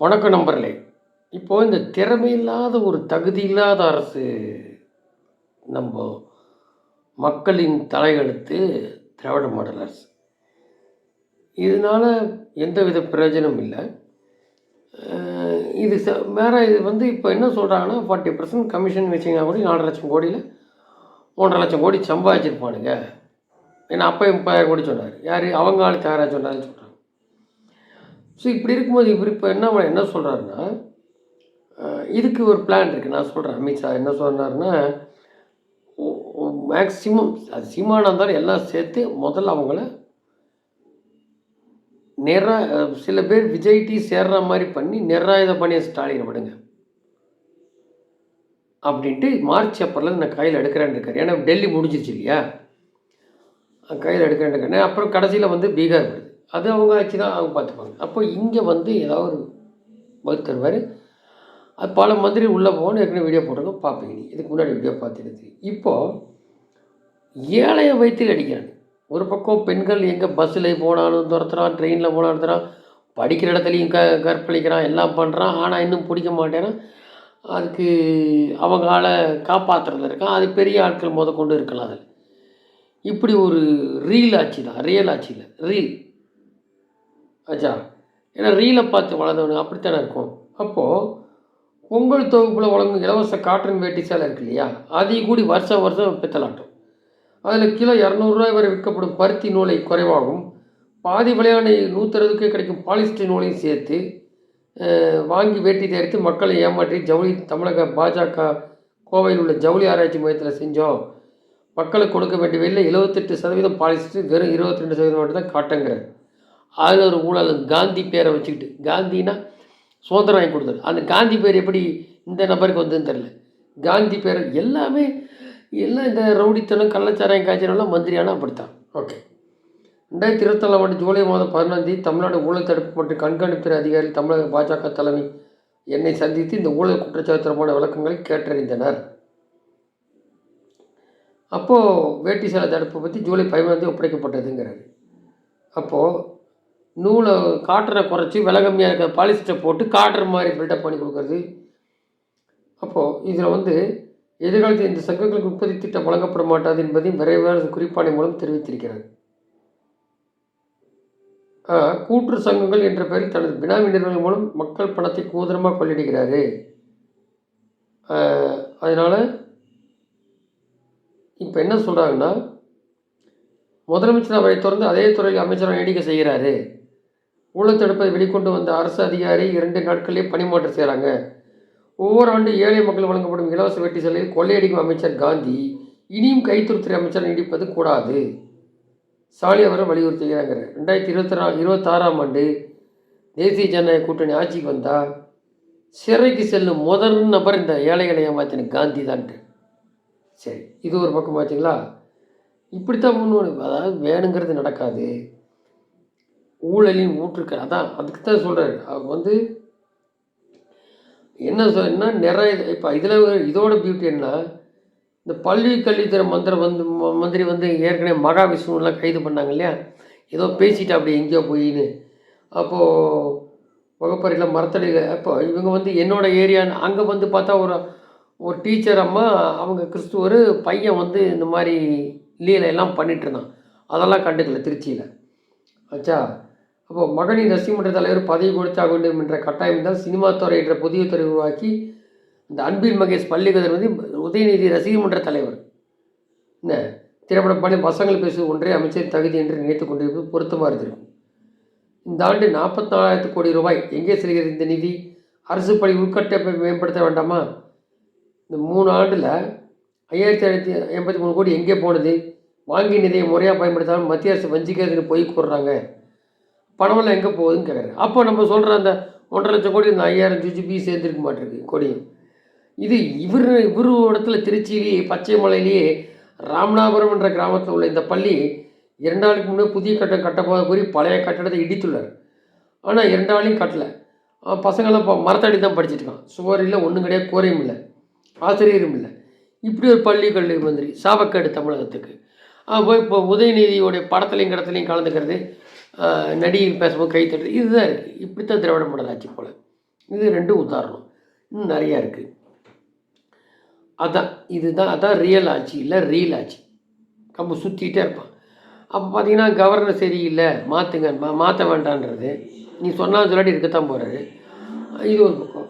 வணக்கம் நம்பர்களே இப்போது இந்த திறமையில்லாத ஒரு தகுதி இல்லாத அரசு நம்ம மக்களின் தலையெழுத்து திராவிட மாடல் அரசு. இதனால் எந்தவித பிரயோஜனமும் இல்லை. இது ச வேறு இது வந்து இப்போ என்ன சொல்கிறாங்கன்னா ஃபார்ட்டி பர்சன்ட் கமிஷன் வச்சிங்கன்னா கூட நாலு லட்சம் கோடியில் ஒன்றரை லட்சம் கோடி சம்பாதிச்சிருப்பானுங்க. ஏன்னா அப்போ முப்பதாயிரம் கோடி சொன்னார். யார்? அவங்க ஆள் தியாகராஜ் சொன்னார்னு சொல்கிறாங்க ஸோ இப்படி இருக்கும்போது இவர் இப்போ என்ன பண்ண- என்ன சொல்கிறாருன்னா இதுக்கு ஒரு பிளான் இருக்குது நான் சொல்கிறேன் அமித்ஷா என்ன சொன்னார்னா மேக்சிமம் அது சீமானா இருந்தாலும் எல்லாம் சேர்த்து முதல்ல அவங்கள நிற சில பேர் விஜய் டி சேர்ற மாதிரி பண்ணி நிராயுத பணியை ஸ்டாலினை விடுங்க. அப்படின்ட்டு மார்ச் ஏப்ரலில் நான் கையில் எடுக்கிறேன்னு இருக்கார். ஏன்னா டெல்லி முடிஞ்சிருச்சு இல்லையா? கையில் எடுக்கிறேன்னு இருக்காரு. அப்புறம் கடைசியில் வந்து பீகார் வருது. அது அவங்க ஆட்சி தான் அவங்க பார்த்துப்பாங்க. அப்போ இங்கே வந்து ஏதாவது ஒரு பதில் தருவார். அது பல மந்திரி உள்ளே போகணும் ஏற்கனவே வீடியோ போட்டிருக்கோம். பார்ப்பீங்க நீ இதுக்கு முன்னாடி வீடியோ பார்த்துட்டு இப்போது ஏழையை வைத்து அடிக்கிறாங்க. ஒரு பக்கம் பெண்கள் எங்கே பஸ்ஸில் போனாலும் துரத்துகிறான் ட்ரெயினில் போனாலும் துரத்துறான் படிக்கிற இடத்துலையும் க கற்பழிக்கிறான் எல்லாம் பண்ணுறான் ஆனால் இன்னும் பிடிக்க மாட்டேறான். அதுக்கு அவங்களால ஆளை காப்பாற்றுறதுல இருக்கான். அது பெரிய ஆட்கள் முத கொண்டு இருக்கலாம் அதில். இப்படி ஒரு ரீல் ஆட்சி தான். ரியல் ஆட்சியில் இல்லை. ரீல் ஆச்சா ஏன்னா ரீலை பார்த்து வளர்ந்தவனுங்க அப்படித்தானே இருக்கும். அப்போது பொங்கல் தொகுப்பில் வழங்கும் இலவச காட்டன் வேட்டி சேலை இருக்கு இல்லையா? அதையும் கூடி வருஷம் வருஷம் பித்தலாட்டும். அதில் கிலோ இரநூறுவாய் வரை விற்கப்படும் பருத்தி நூலை குறைவாகும் பாதி விலையான நூற்றறுபதுக்கு கிடைக்கும் பாலிஸ்டர் நூலையும் சேர்த்து வாங்கி வேட்டி தயாரித்து மக்களை ஏமாற்றி ஜவுளி தமிழக பாஜக கோவையில் உள்ள ஜவுளி ஆராய்ச்சி மையத்தில் செஞ்சோம். மக்களுக்கு கொடுக்க வேண்டிய வெளியில் எழுபத்தெட்டு சதவீதம் பாலிஸ்டர் வெறும் இருபத்தி ரெண்டு சதவீதம் மட்டும் தான் காட்டுங்கிறார் அதில் ஒரு ஊழல் காந்தி பேரை வச்சுக்கிட்டு காந்தினா சுதந்திரம் வாங்கி கொடுத்தாரு. அந்த காந்தி பேர் எப்படி இந்த நபருக்கு வந்ததுன்னு தெரில காந்தி பேர் எல்லாமே எல்லாம் இந்த ரவுடித்தனம் கள்ளச்சாராயம் காய்ச்சலாம் மந்திரியான அப்படித்தான். ஓகே ரெண்டாயிரத்தி இருபத்தாலாம் ஆண்டு ஜூலை மாதம் பதினாந்தேதி தமிழ்நாடு ஊழல் தடுப்பு மற்றும் கண்காணிப்பு அதிகாரி தமிழக பாஜக தலைமை என்னை சந்தித்து இந்த ஊழல் குற்றச்சாட்டு தொடர்பான விளக்கங்களை கேட்டறிந்தனர். அப்போது வேட்டி சேலை தடுப்பை பற்றி ஜூலை பதிமூணாம் ஒப்படைக்கப்பட்டதுங்கிறாரு. அப்போது நூலை காட்டனை குறைச்சி விலை கம்மியாக இருக்கிற பாலிஸ்டரை போட்டு காட்டுற மாதிரி பில்டப் பண்ணி கொடுக்குறது. அப்போது இதில் வந்து எதிர்காலத்தில் இந்த சங்கங்களுக்கு உற்பத்தி திட்டம் வழங்கப்பட மாட்டாது என்பதையும் விரைவான குறிப்பாணை மூலம் தெரிவித்திருக்கிறது. கூற்று சங்கங்கள் என்ற பெயரில் தனது பினாமி நிறுவனங்கள் மூலம் மக்கள் பணத்தை கூதரமாக கொள்ளிடுகிறாரு. அதனால் இப்போ என்ன சொல்கிறாங்கன்னா முதலமைச்சர் அவரை தொடர்ந்து அதே துறையில் அமைச்சராக நீடிக்க செய்கிறாரு. ஊழல் தடுப்பை வெளிக்கொண்டு வந்த அரசு அதிகாரி இரண்டு நாட்களிலே பணிமாற்றம் செய்கிறாங்க. ஒவ்வொரு ஆண்டு ஏழை மக்கள் வழங்கப்படும் இலவச வெட்டி செலவில் கொள்ளையடிக்கும் அமைச்சர் காந்தி இனியும் கைத்தொழில்துறை அமைச்சர் நீடிப்பது கூடாது. சாலி அவரை வலியுறுத்துகிறாங்க. ரெண்டாயிரத்தி இருபத்தி நா இருபத்தாறாம் ஆண்டு தேசிய ஜனநாயக கூட்டணி ஆட்சிக்கு வந்தால் சிறைக்கு செல்லும் முதல் நபர் இந்த ஏழைகளை ஏமாத்தின காந்தி தான்ட்டு. சரி இது ஒரு பக்கம் பார்த்தீங்களா இப்படித்தான் முன்னோடி அதாவது வேணுங்கிறது நடக்காது. ஊழலின் ஊற்றுக்கள் அதான் அதுக்கு தான் சொல்கிறாரு அவர் வந்து என்ன சொன்னா நிறைய இப்போ இதில் இதோட பியூட்டி என்ன இந்த பள்ளி கல்வித்துறை மந்திரம் வந்து ம- மந்திரி வந்து ஏற்கனவே மகாவிஷ்ணுலாம் கைது பண்ணாங்க இல்லையா? ஏதோ பேசிட்டு அப்படி எங்கேயோ போயின்னு. அப்போது வகுப்பறையில் மரத்தடியில் அப்போ இவங்க வந்து என்னோட ஏரியான்னு அங்கே வந்து பார்த்தா ஒரு ஒரு டீச்சர் அம்மா அவங்க கிறிஸ்துவர் பையன் வந்து இந்த மாதிரி லீலை எல்லாம் இருந்தான். அதெல்லாம் கண்டுக்கல திருச்சியில். ஆச்சா அப்போ மகளிர் ரசிகமன்ற தலைவர் பதவி கொடுத்தாக வேண்டும் என்ற கட்டாயம் தான் சினிமா துறை என்ற புதிய துறை உருவாக்கி இந்த அன்பின் மகேஷ் பள்ளிக்கதர் வந்து உதயநிதி ரசிகமன்ற தலைவர். என்ன? திரைப்படம் பண்ணி பசங்கள் பேசுவது ஒன்றே அமைச்சர் தகுதி என்று நினைத்து கொண்டிருப்பது பொருத்தமாக இருந்திருக்கும். இந்த ஆண்டு நாற்பத்தி நாலாயிரத்து கோடி ரூபாய் எங்கே செல்கிறது இந்த நிதி? அரசு பள்ளி உள்கட்டமைப்பை மேம்படுத்த வேண்டாமா? இந்த மூணு ஆண்டில் ஐயாயிரத்தி ஐநூற்றி எண்பத்தி மூணு கோடி எங்கே போனது? வாங்கி நிதியை முறையாக பயன்படுத்தாமல் மத்திய அரசு வஞ்சிக்கிறதுன்னு போய் கூறுறாங்க. பணமெல்லாம் எங்கே போகுதுன்னு கேட்குறாரு அப்போ நம்ம சொல்கிற அந்த ஒன்றரை லட்சம் கோடி இந்த ஐயாயிரம் ஜிஜிபி சேர்ந்துருக்க மாட்டிருக்கு கோடியும். இது இவர் இவர் இடத்துல திருச்சியிலேயே பச்சைமலையிலேயே ராமநாதபுரம் என்ற கிராமத்தில் உள்ள இந்த பள்ளி இரண்டு நாளுக்கு முன்னே புதிய கட்டம் கட்டப்போக கூறி பழைய கட்டடத்தை இடித்துள்ளார். ஆனால் இரண்டு நாளையும் கட்டலை. பசங்களாம் இப்போ மரத்தடி தான் படிச்சிட்டு இருக்கான் சுவர் இல்லை ஒன்றும் கிடையாது கோரையும் இல்லை ஆசிரியரும் இல்லை. இப்படி ஒரு பள்ளி கல்வி மந்திரி சாபக்கேடு தமிழகத்துக்கு. போய் இப்போ உதயநிதியோடைய படத்துலையும் கடத்துலையும் கலந்துக்கிறது. ஆஹ் பேசும்போது கை தட்டு இதுதான் இருக்குது இப்படித்தான் திராவிட மாடல் ஆட்சி போல். இது ரெண்டும் உதாரணம். இன்னும் நிறையா இருக்குது அதான் இதுதான் அதான் ரியல் ஆட்சி இல்லை ரீல் ஆட்சி. கம்பு சுற்றிக்கிட்டே இருப்பான் அப்போ பார்த்தீங்கன்னா கவர்னர் சரியில்லை மாற்றுங்க மா மாற்ற வேண்டான்றது. நீ சொன்னால் சொல்லாட்டி இருக்கத்தான் போகிறாரு இது ஒரு பக்கம்.